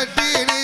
கட்டினிலே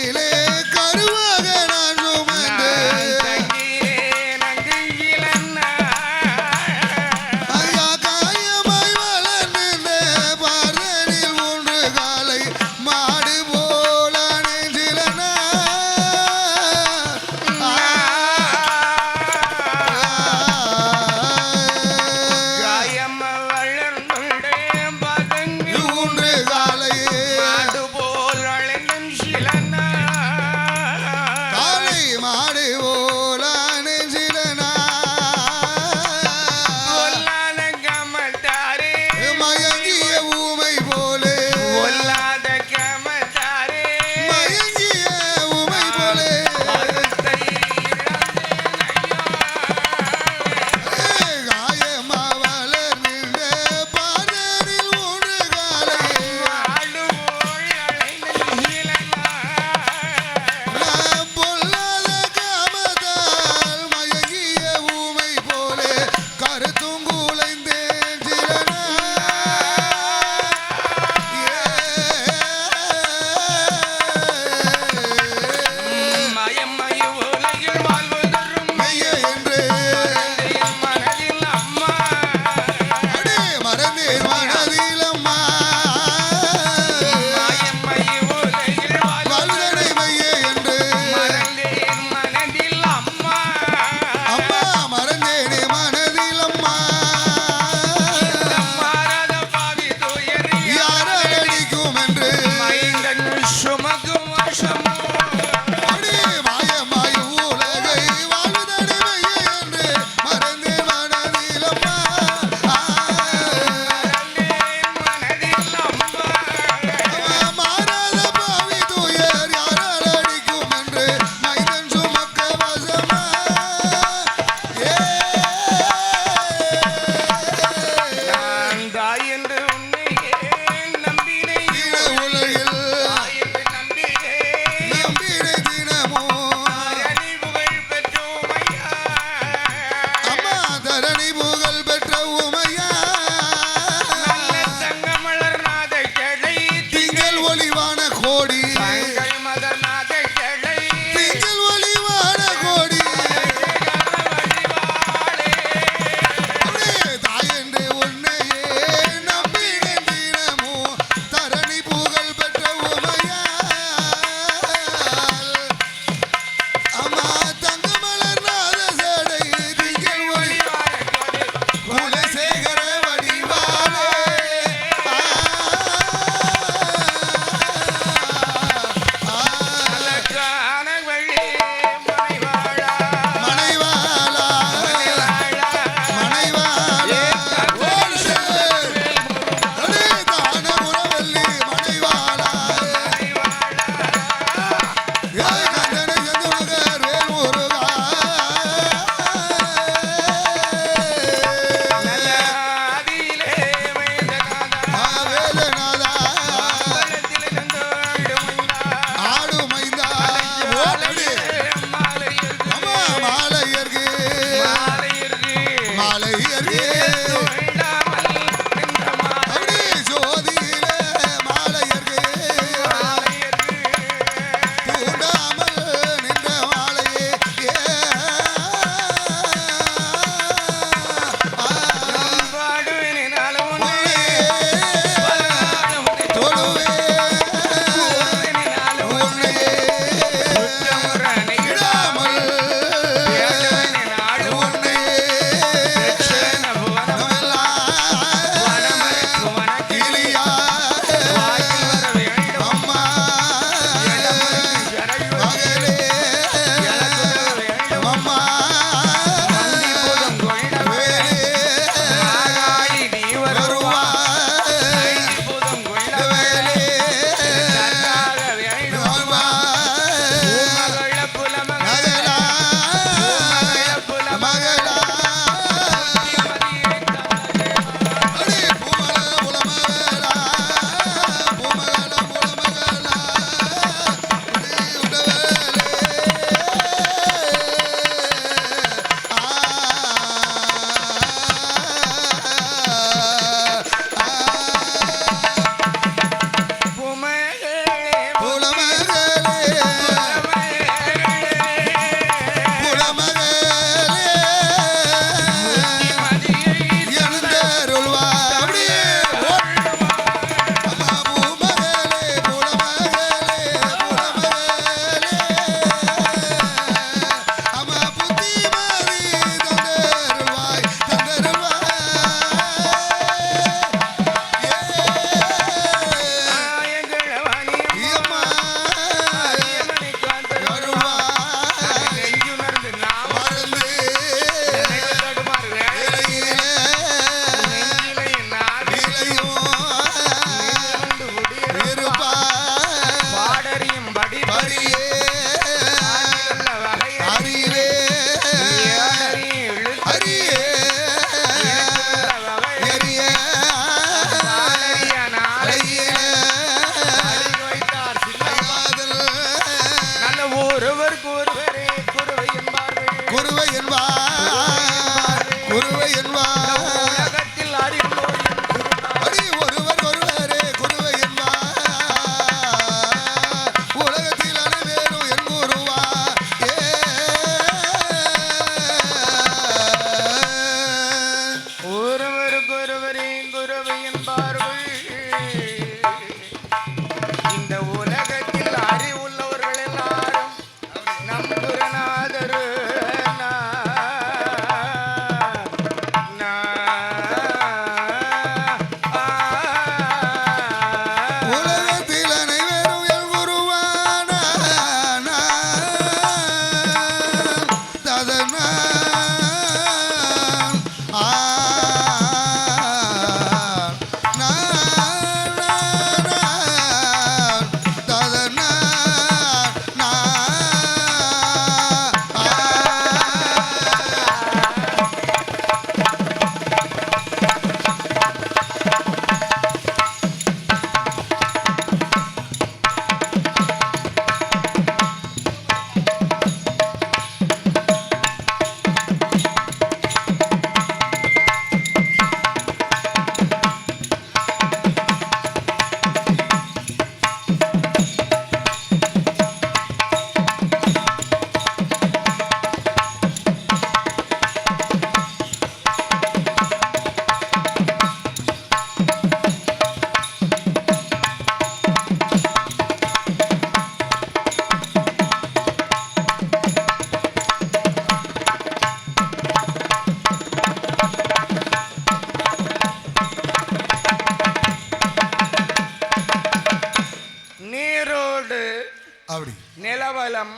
நீரோடு அப்படி. நிலவலம்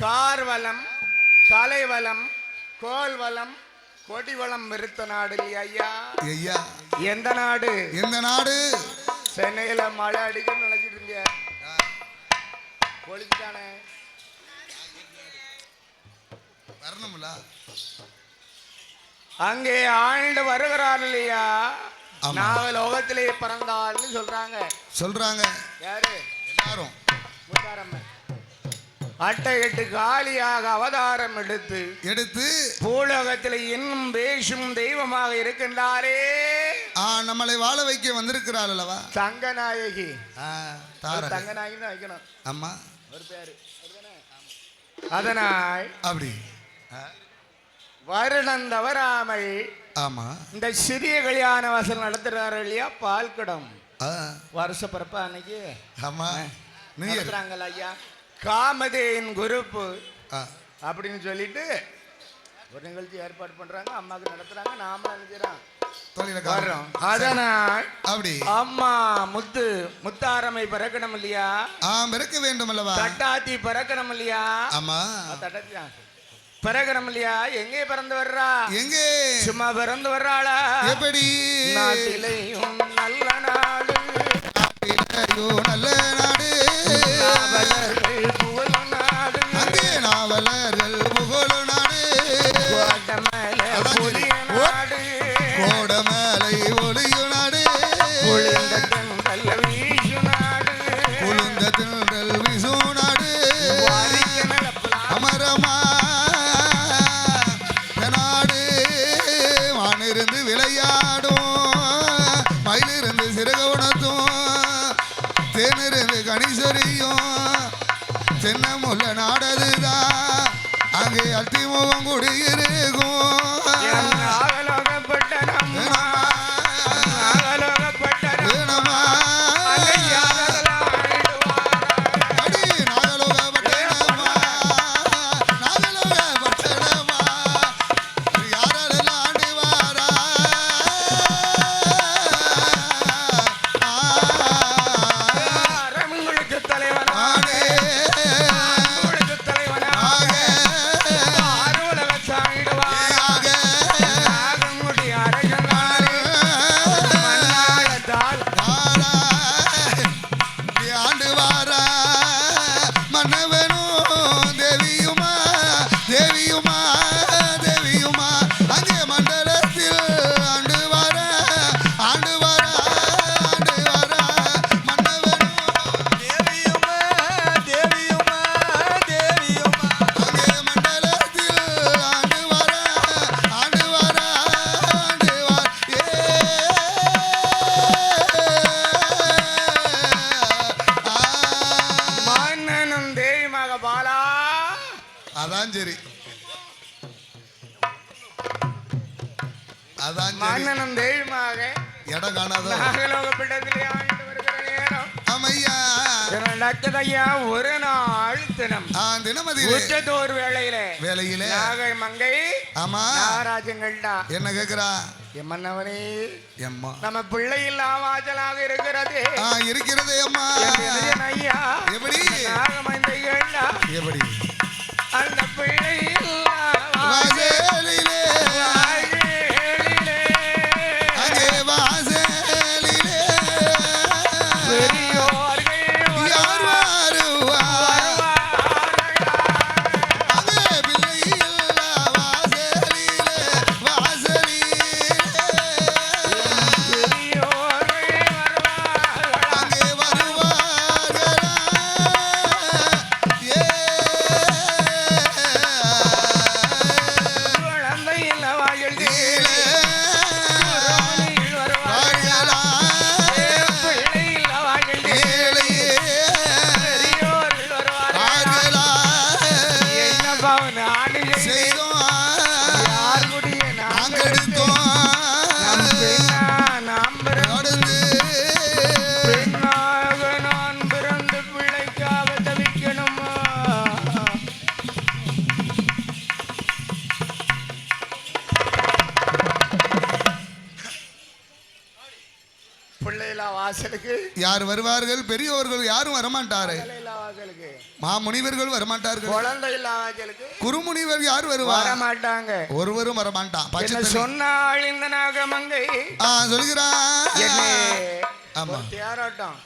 கார்வலம் கலைவலம் கோல்வலம் கொடிவளம் விருத்த நாடு ஐயா? ஐயா. எந்த நாடு? எந்த நாடு? சென்னையில மழை அடிக்கும்னு நினைச்சிட்டு இருந்தியா பொழிச்சுட்டானே வரணும்ல. அங்கே ஆண்டு வருகிறார் இல்லையா? ஆமா. நாவலோகத்திலே பிறந்தாள்னு சொல்றாங்க. சொல்றாங்க. யாரு? எல்லாரும். அட்டை எட்டு காலியாக அவதாரம் எடுத்து எடுத்து பூலோகத்தில் இன்னும் பேசும் தெய்வமாக இருக்கின்றாரே. நம்மளை வாழ வைக்க வந்திருக்கிறாள் அல்லவா? தங்கநாயகி தங்கநாயகி வைக்கணும். அம்மா. ஒரு பேரு. அதனால் அப்படி. வருடம் தவறாமல் ஆமா. இந்த சிறிய கல்யாண வாசல் நடத்துறாரு இல்லையா? பால்குடம். வருஷ பிறப்பா அன்னைக்கு? ஆமா. நடத்துறாங்கல்ல ஐயா காமதேன் குரூப்பு. அப்படின்னு சொல்லிட்டு ஒரு நிகழ்ச்சி ஏற்பாடு பண்றாங்க. அம்மாவுக்கு நடத்துறாங்க. நாம அப்படி. அம்மா முத்து முத்தாரமை பிறக்கணும் இல்லையா? ஆம் இருக்க வேண்டும் அல்லவா? தட்டாத்தி பிறக்கணும் இல்லையா? ஆமா. தட்டாத்தி தான். பிறக்கணும் இல்லையா? எங்கே பிறந்து வர்றா? எங்கே? சும்மா பிறந்து வர்றாளா? எப்படி? நாட்டிலையும் நல்ல நாடு. ஐயோ, நல்ல நாடு. நடக்குதையா ஒரு நாள் தினம். ஆ தினமதியிலே. உச்சத்தோர் வேளையிலே. வேலையிலே நாகை மங்கை ஆமா. நாகராஜங்கள்டா. என்ன கேக்குறா? எம்மன்னவனே எம்மா. நம்ம பிள்ளை இல்லாவாச்சலாக இருக்கிறது. ஆ இருக்கிறது அம்மா. இதயன் ஐயா எப்படி? நாகமந்தைகள்டா. எப்படி? அந்த பிள்ளை இல்லாவாச்ச வாசலுக்கு. யார் வருவார்கள்? பெரியவர்கள் யாரும் வரமாட்டாரு. மாமுனிவர்கள் வரமாட்டார்கள். குழந்தை இல்லா வாசலுக்கு. குருமுனிவர் யார் வருவார்? வர மாட்டாங்க ஒருவரும் வரமாட்டான். சொன்னாள் இந்த நாகமங்கை? ஆ சொல்கிறான் என்னை? ஆமா. தேரோட்டம்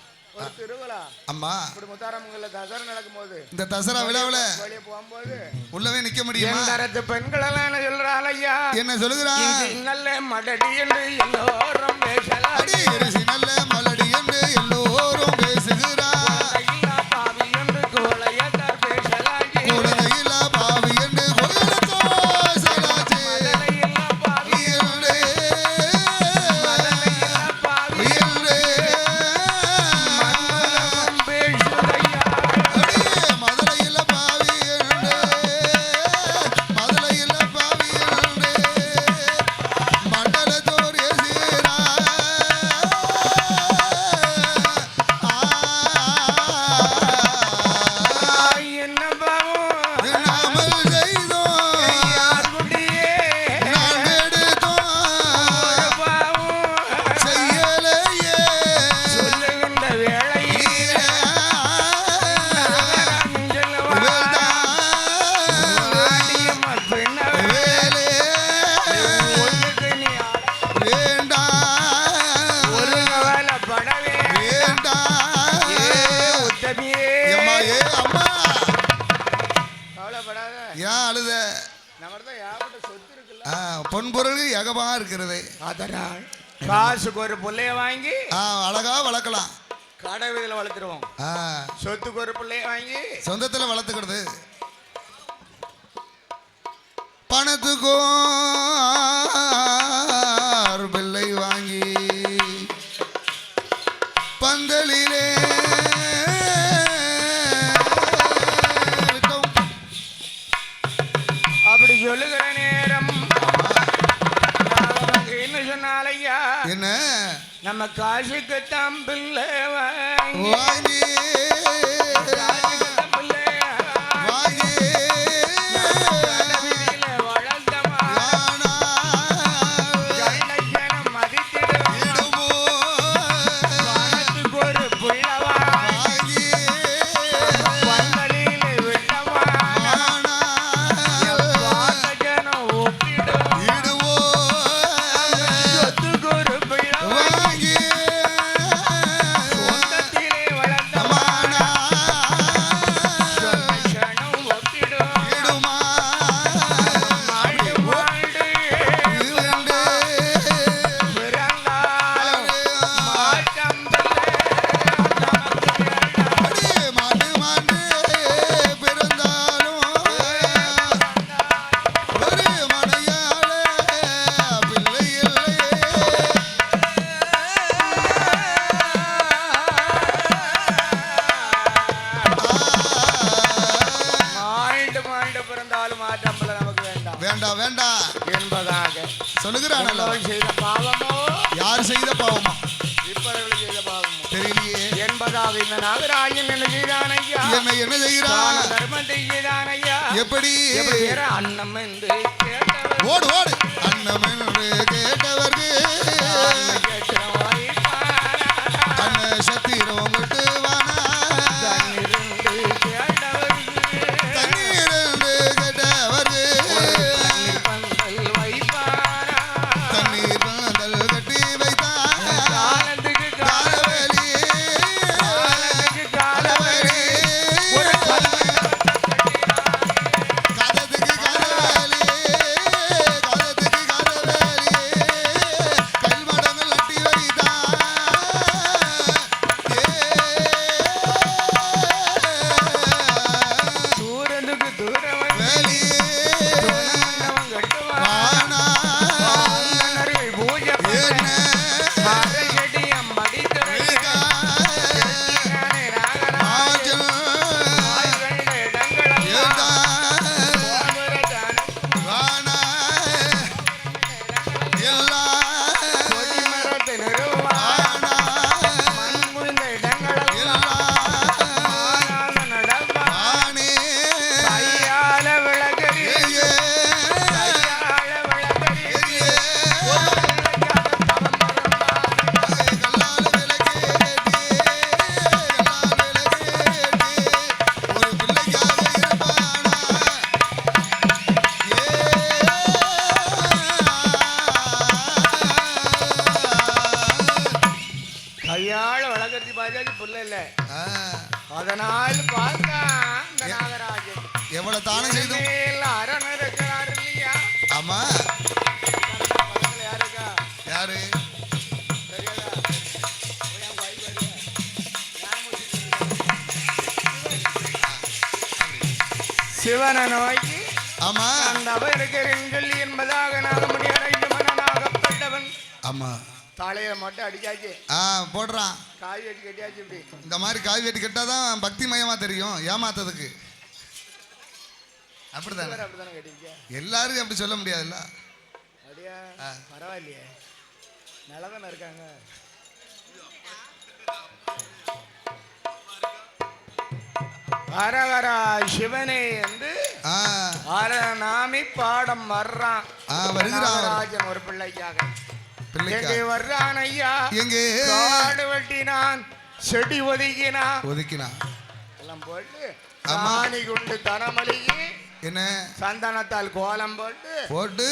இந்த தசரா விழாவுல உள்ளவே நிக்க முடியுமா? பெண்கள் என்ன சொல்லுகிறான் நல்ல மடடி என்று பொருள் ஏகமா இருக்கிறது காசுக்கு ஒரு புள்ளைய வாங்கி ஆ, அழகா வளர்க்கலாம். கடை வீதியில் வளர்த்துருவோம். சொத்துக்கு ஒரு பிள்ளைய வாங்கி சொந்தத்துல வளர்த்துக்கிறது. பணத்துக்கும் நம்ம காசுக்கு தம்பில்லை வாங்கி என்ன என்ன செய்கிறான் தர்மத்தை செய்தான் ஐயா எப்படி? அன்னம் என்று கேட்டவர்? ஓடு ஓடு. அன்னம் என்று கேட்டவர்க்கு எவ்வளவு தானம் செய்தோம்? அரண் இருக்கிறார் இல்லையா ஆமா. யாரு. சிவனை நோக்கி ஆமா. அந்த இருக்கிறேன் சொல்லி என்பதாக நாகமணி அடைந்து மன்னனாகப்பட்டவன் ஆமா. மட்டும் அடிச்சாச்சு. ஆ போடுறான். காய் வெட்டி கட்டியாச்சு இப்படி. இந்த மாதிரி காய் வெட்டி கட்டாதான் பக்தி மயமா தெரியும் ஏமாத்ததுக்கு அப்படிதானே? எல்லாரும் அப்படி சொல்ல முடியாதுல்ல? அப்படியா. பரவாயில்லையே. நல்லா தானே இருக்காங்க. ஹரஹரா சிவனே என்று ஆ. அரணாமி பாடம் வர்றான். நாகராஜன் ஒரு பிள்ளைக்காக. பிள்ளைக்கா. எங்கே வர்றான் ஐயா? எங்கே? காடு வெட்டினான் செடி ஒதுக்கினான். ஒதுக்கினான். எல்லாம் போட்டு ஆமா. சாணி குண்டு தனமலிகி என்ன? சந்தனத்தால் கோலம் போட்டு போட்டு